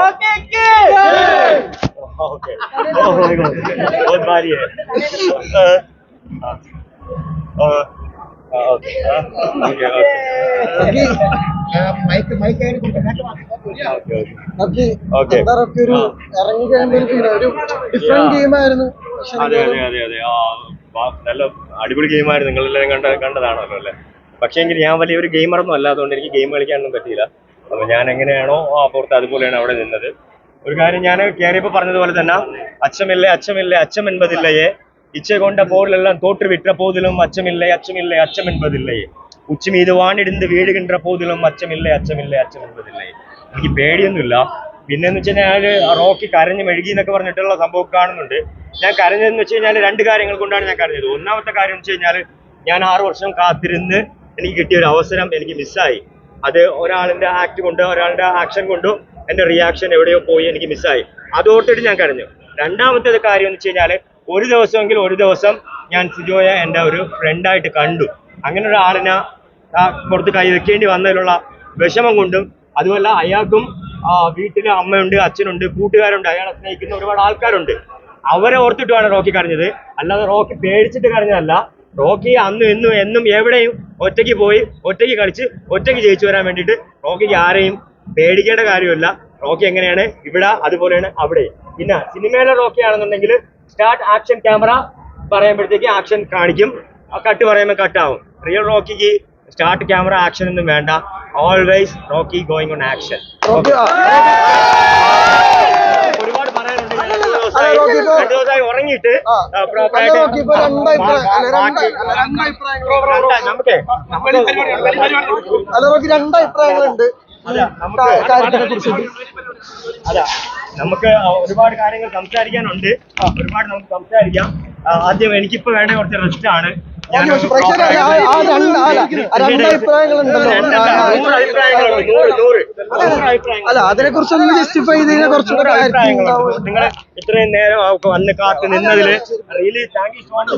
Okay okay बहुत भारी है okay mike mike okay okay എന്താറൊക്കെ ഒരു ഇറങ്ങി കഴിയുമ്പോൾ ഒരു feel, ഒരു ഡിഫറെന്റ് ഗെയിം ആയിരുന്നു പക്ഷെ അതെ അതെ അതെ അതെ ആ വാ- നല്ല അടിപൊളി ഗെയിമായിരുന്നു നിങ്ങളെല്ലാം കണ്ട കണ്ടതാണല്ലോ അല്ലേ? പക്ഷേ എങ്കിൽ ഞാൻ വലിയൊരു ഗെയിമറൊന്നും അല്ലാത്തതുകൊണ്ട് എനിക്ക് ഗെയിം കളിക്കാനൊന്നും പറ്റിയില്ല. അപ്പോൾ ഞാൻ എങ്ങനെയാണോ ആ പുറത്ത് അതുപോലെയാണ് അവിടെ നിന്നത്. ഒരു കാര്യം ഞാൻ കയറിയപ്പോൾ പറഞ്ഞതുപോലെ തന്നെ അച്ഛമില്ലേ അച്ഛമില്ലേ അച്ഛം എൺപതില്ലയേ ഇച്ച കൊണ്ട പോലെല്ലാം തോറ്റുവിട്ട പോതിലും അച്ഛമില്ലേ അച്ഛമില്ലേ അച്ഛം എൺപതില്ലയേ ഉച്ചമീത് വാണിടുന്ന് വീഴുകിன்ற പോതിലും അച്ഛമില്ലേ അച്ഛമില്ലേ അച്ഛം എൺപതില്ലയേ എനിക്ക് പേടിയൊന്നുമില്ല. പിന്നെന്ന് വെച്ചാൽ ഞാൻ റോക്കി കരഞ്ഞ് മെഴുകി എന്നൊക്കെ പറഞ്ഞിട്ടുള്ള സംഭവം കാണുന്നുണ്ട്. ഞാൻ കരഞ്ഞതെന്ന് വെച്ച് കഴിഞ്ഞാൽ രണ്ട് കാര്യങ്ങൾ കൊണ്ടാണ് ഞാൻ കരഞ്ഞത്. ഒന്നാമത്തെ കാര്യം എന്ന് വെച്ച് കഴിഞ്ഞാൽ ഞാൻ ആറു വർഷം കാത്തിരുന്ന് എനിക്ക് കിട്ടിയ ഒരു അവസരം എനിക്ക് മിസ്സായി. അത് ഒരാളിന്റെ ആക്ട് കൊണ്ട് ഒരാളുടെ ആക്ഷൻ കൊണ്ടോ എന്റെ റിയാക്ഷൻ എവിടെയോ പോയി എനിക്ക് മിസ്സായി. അതോട്ടിട്ട് ഞാൻ കരഞ്ഞു. രണ്ടാമത്തെ കാര്യം എന്ന് വെച്ച് കഴിഞ്ഞാൽ ഒരു ദിവസമെങ്കിൽ ഒരു ദിവസം ഞാൻ സിജോയെ എന്റെ ഒരു ഫ്രണ്ടായിട്ട് കണ്ടു. അങ്ങനെ ഒരാളിനെ പുറത്ത് കൈ വെക്കേണ്ടി വന്നതിലുള്ള വിഷമം കൊണ്ടും അതുമല്ല അയാൾക്കും ആ, വീട്ടിൽ അമ്മയുണ്ട് അച്ഛനുണ്ട് കൂട്ടുകാരുണ്ട് അയാളെ സ്നേഹിക്കുന്ന ഒരുപാട് ആൾക്കാരുണ്ട്. അവരെ ഓർത്തിട്ടുമാണ് റോക്കി കരഞ്ഞത്. അല്ലാതെ റോക്കി പേടിച്ചിട്ട് കരഞ്ഞതല്ല. റോക്കി അന്നും എന്നും എന്നും എവിടെയും ഒറ്റയ്ക്ക് പോയി ഒറ്റയ്ക്ക് കളിച്ച് ഒറ്റയ്ക്ക് ജയിച്ചു വരാൻ വേണ്ടിയിട്ട് റോക്കിക്ക് ആരെയും പേടിക്കേണ്ട കാര്യമില്ല. റോക്കി എങ്ങനെയാണ്? ഇവിടെ അതുപോലെയാണ് അവിടെ. പിന്നെ സിനിമയിലെ റോക്കി ആണെന്നുണ്ടെങ്കിൽ സ്റ്റാർട്ട് ആക്ഷൻ ക്യാമറ പറയുമ്പോഴത്തേക്ക് ആക്ഷൻ കാണിക്കും. കട്ട് പറയുമ്പോൾ കട്ടാവും റിയൽ റോക്കിക്ക് സ്റ്റാർട്ട് ക്യാമറ ആക്ഷൻ ഒന്നും വേണ്ട. Always Rocky going on action ഒരുപാട് പറയാനുണ്ട്. രണ്ട് ദിവസമായി ഉറങ്ങിയിട്ട് നമുക്കേ അല്ല റോക്കി രണ്ട് അഭിപ്രായങ്ങളുണ്ട് അല്ല, നമുക്ക് കാ- കാര്യത്തിനെ കുറിച്ചിട്ട് അല്ല നമുക്ക് ഒരുപാട് കാര്യങ്ങൾ സംസാരിക്കാനുണ്ട്. ഒരുപാട് നമുക്ക് സംസാരിക്കാം. ആദ്യം എനിക്കിപ്പോ വേണ്ട കുറച്ച് റെസ്റ്റ് ആണ്. അല്ല, അതിനെ കുറിച്ചൊന്ന് ജസ്റ്റിഫൈ ചെയ്തതിനെ കുറച്ചുകൂടെ. നിങ്ങൾ ഇത്രയും നേരം വന്ന് കാത്ത് നിന്നതിൽ really thank you so much